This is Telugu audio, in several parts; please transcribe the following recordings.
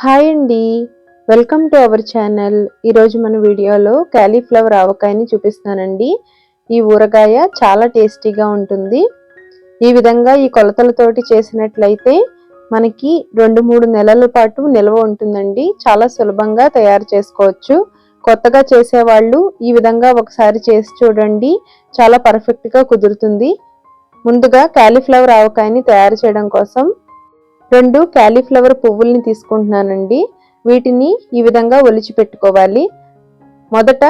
హాయ్ అండి. Welcome to our channel. ఈరోజు మన వీడియోలో క్యాలీఫ్లవర్ ఆవకాయని చూపిస్తానండి ఈ ఊరగాయ చాలా టేస్టీగా ఉంటుంది. ఈ విధంగా ఈ కొలతలతోటి చేసినట్లయితే మనకి రెండు మూడు నెలల పాటు నిల్వ ఉంటుందండి. చాలా సులభంగా తయారు చేసుకోవచ్చు. కొత్తగా చేసేవాళ్ళు ఈ విధంగా ఒకసారి చేసి చూడండి. చాలా పర్ఫెక్ట్గా కుదురుతుంది. ముందుగా క్యాలీఫ్లవర్ ఆవకాయని తయారు చేయడం కోసం రెండు క్యాలీఫ్లవర్ పువ్వుల్ని తీసుకుంటున్నానండి. వీటిని ఈ విధంగా ఒలిచి పెట్టుకోవాలి. మొదట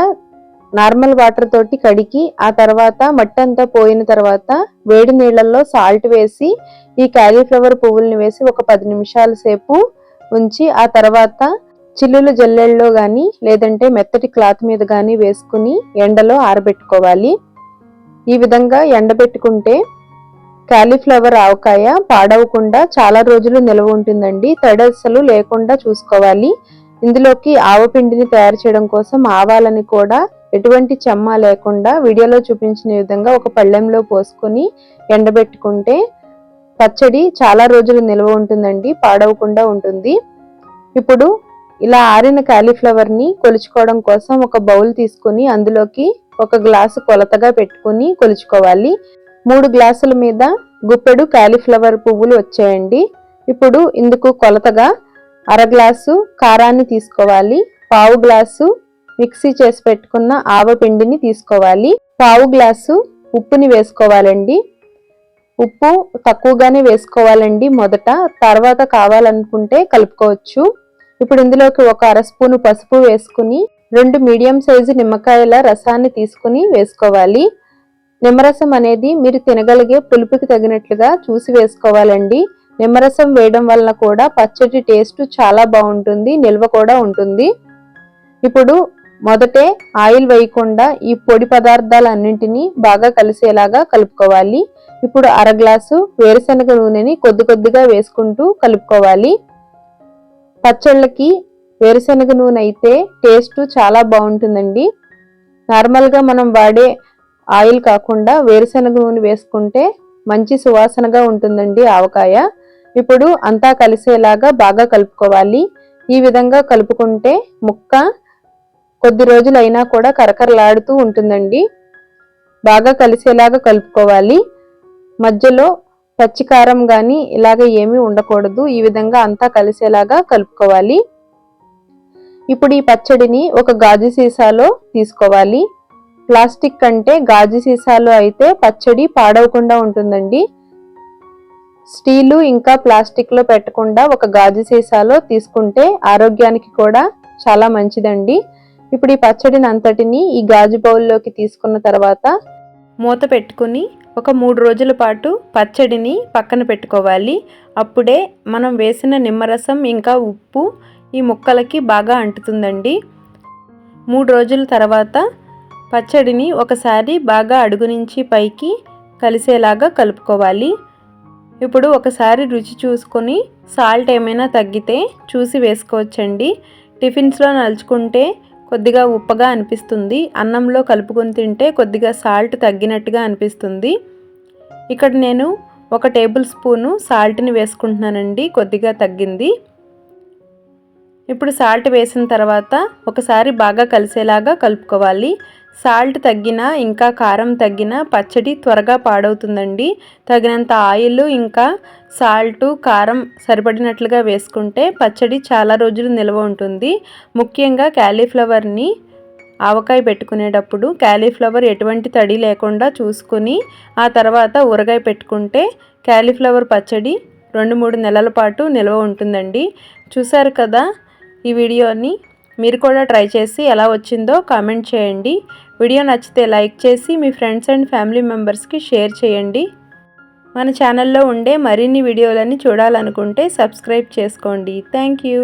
నార్మల్ వాటర్ తోటి కడిగి ఆ తర్వాత మట్టి అంతా పోయిన తర్వాత వేడి నీళ్ళల్లో సాల్ట్ వేసి ఈ క్యాలీఫ్లవర్ పువ్వుల్ని వేసి ఒక పది నిమిషాల సేపు ఉంచి ఆ తర్వాత చిల్లులు జల్లెల్లో కానీ లేదంటే మెత్తటి క్లాత్ మీద కానీ వేసుకుని ఎండలో ఆరబెట్టుకోవాలి. ఈ విధంగా ఎండబెట్టుకుంటే కాలీఫ్లవర్ ఆవకాయ పాడవకుండా చాలా రోజులు నిల్వ ఉంటుందండి. తడసలు లేకుండా చూసుకోవాలి. ఇందులోకి ఆవపిండిని తయారు చేయడం కోసం ఆవాలని కూడా ఎటువంటి చెమ్మ లేకుండా వీడియోలో చూపించిన విధంగా ఒక పళ్ళెంలో పోసుకొని ఎండబెట్టుకుంటే పచ్చడి చాలా రోజులు నిల్వ ఉంటుందండి పాడవకుండా ఉంటుంది. ఇప్పుడు ఇలా ఆరిన కాలీఫ్లవర్ని కొలుచుకోవడం కోసం ఒక బౌల్ తీసుకుని అందులోకి ఒక గ్లాసు కొలతగా పెట్టుకుని కొలుచుకోవాలి. మూడు గ్లాసుల మీద గుప్పెడు కాలీఫ్లవర్ పువ్వులు వచ్చాయండి. ఇప్పుడు ఇందుకు కొలతగా అర గ్లాసు కారాన్ని తీసుకోవాలి. పావు గ్లాసు మిక్సీ చేసి పెట్టుకున్న ఆవ పిండిని తీసుకోవాలి. పావు గ్లాసు ఉప్పుని వేసుకోవాలండి. ఉప్పు తక్కువగానే వేసుకోవాలండి మొదట. తర్వాత కావాలనుకుంటే కలుపుకోవచ్చు. ఇప్పుడు ఇందులోకి ఒక అర స్పూను పసుపు వేసుకుని రెండు మీడియం సైజు నిమ్మకాయల రసాన్ని తీసుకుని వేసుకోవాలి. నిమ్మరసం అనేది మీరు తినగలిగే పులుపుకి తగినట్లుగా చూసి వేసుకోవాలండి. నిమ్మరసం వేయడం వలన కూడా పచ్చడి టేస్ట్ చాలా బాగుంటుంది నిల్వ కూడా ఉంటుంది. ఇప్పుడు మొదటే ఆయిల్ వేయకుండా ఈ పొడి పదార్థాలన్నింటినీ బాగా కలిసేలాగా కలుపుకోవాలి. ఇప్పుడు అర గ్లాసు వేరుశనగ నూనెని కొద్ది కొద్దిగా వేసుకుంటూ కలుపుకోవాలి. పచ్చళ్ళకి వేరుశనగ నూనె అయితే టేస్ట్ చాలా బాగుంటుందండి. నార్మల్గా మనం వాడే ఆయిల్ కాకుండా వేరుశనగ నూనె వేసుకుంటే మంచి సువాసనగా ఉంటుందండి ఆవకాయ. ఇప్పుడు అంతా కలిసేలాగా బాగా కలుపుకోవాలి. ఈ విధంగా కలుపుకుంటే ముక్క కొద్ది రోజులైనా కూడా కరకరలాడుతూ ఉంటుందండి. బాగా కలిసేలాగా కలుపుకోవాలి. మధ్యలో పచ్చికారం కానీ ఇలాగ ఏమీ ఉండకూడదు. ఈ విధంగా అంతా కలిసేలాగా కలుపుకోవాలి. ఇప్పుడు ఈ పచ్చడిని ఒక గాజు సీసాలో తీసుకోవాలి. ప్లాస్టిక్ కంటే గాజు సీసాలో అయితే పచ్చడి పాడవకుండా ఉంటుందండి. స్టీలు ఇంకా ప్లాస్టిక్లో పెట్టకుండా ఒక గాజు సీసాలో తీసుకుంటే ఆరోగ్యానికి కూడా చాలా మంచిదండి. ఇప్పుడు ఈ పచ్చడిని అంతటిని ఈ గాజు బౌల్లోకి తీసుకున్న తర్వాత మూత పెట్టుకుని ఒక మూడు రోజుల పాటు పచ్చడిని పక్కన పెట్టుకోవాలి. అప్పుడే మనం వేసిన నిమ్మరసం ఇంకా ఉప్పు ఈ ముక్కలకి బాగా అంటుతుందండి. మూడు రోజుల తర్వాత పచ్చడిని ఒకసారి బాగా అడుగు నుంచి పైకి కలిసేలాగా కలుపుకోవాలి. ఇప్పుడు ఒకసారి రుచి చూసుకొని సాల్ట్ ఏమైనా తగ్గితే చూసి వేసుకోవచ్చండి. టిఫిన్స్లో నలుచుకుంటే కొద్దిగా ఉప్పగా అనిపిస్తుంది. అన్నంలో కలుపుకొని తింటే కొద్దిగా సాల్ట్ తగ్గినట్టుగా అనిపిస్తుంది. ఇక్కడ నేను ఒక టేబుల్ స్పూను సాల్ట్ని వేసుకుంటున్నానండి. కొద్దిగా తగ్గింది. ఇప్పుడు సాల్ట్ వేసిన తర్వాత ఒకసారి బాగా కలిసేలాగా కలుపుకోవాలి. సాల్ట్ తగ్గినా ఇంకా కారం తగ్గినా పచ్చడి త్వరగా పాడవుతుందండి. తగినంత ఆయిల్ ఇంకా సాల్ట్ కారం సరిపడినట్లుగా వేసుకుంటే పచ్చడి చాలా రోజులు నిల్వ ఉంటుంది. ముఖ్యంగా క్యాలీఫ్లవర్ని ఆవకాయ పెట్టుకునేటప్పుడు క్యాలీఫ్లవర్ ఎటువంటి తడి లేకుండా చూసుకుని ఆ తర్వాత ఊరగాయ పెట్టుకుంటే క్యాలీఫ్లవర్ పచ్చడి రెండు మూడు నెలల పాటు నిల్వ ఉంటుందండి. చూసారు కదా ఈ వీడియోని? మీరు కూడా ట్రై చేసి ఎలా వచ్చిందో కామెంట్ చేయండి. వీడియో నచ్చితే లైక్ చేసి మీ ఫ్రెండ్స్ అండ్ ఫ్యామిలీ మెంబర్స్కి షేర్ చేయండి. మన ఛానల్లో ఉండే మరిన్ని వీడియోలని చూడాలనుకుంటే సబ్స్క్రైబ్ చేసుకోండి. Thank you.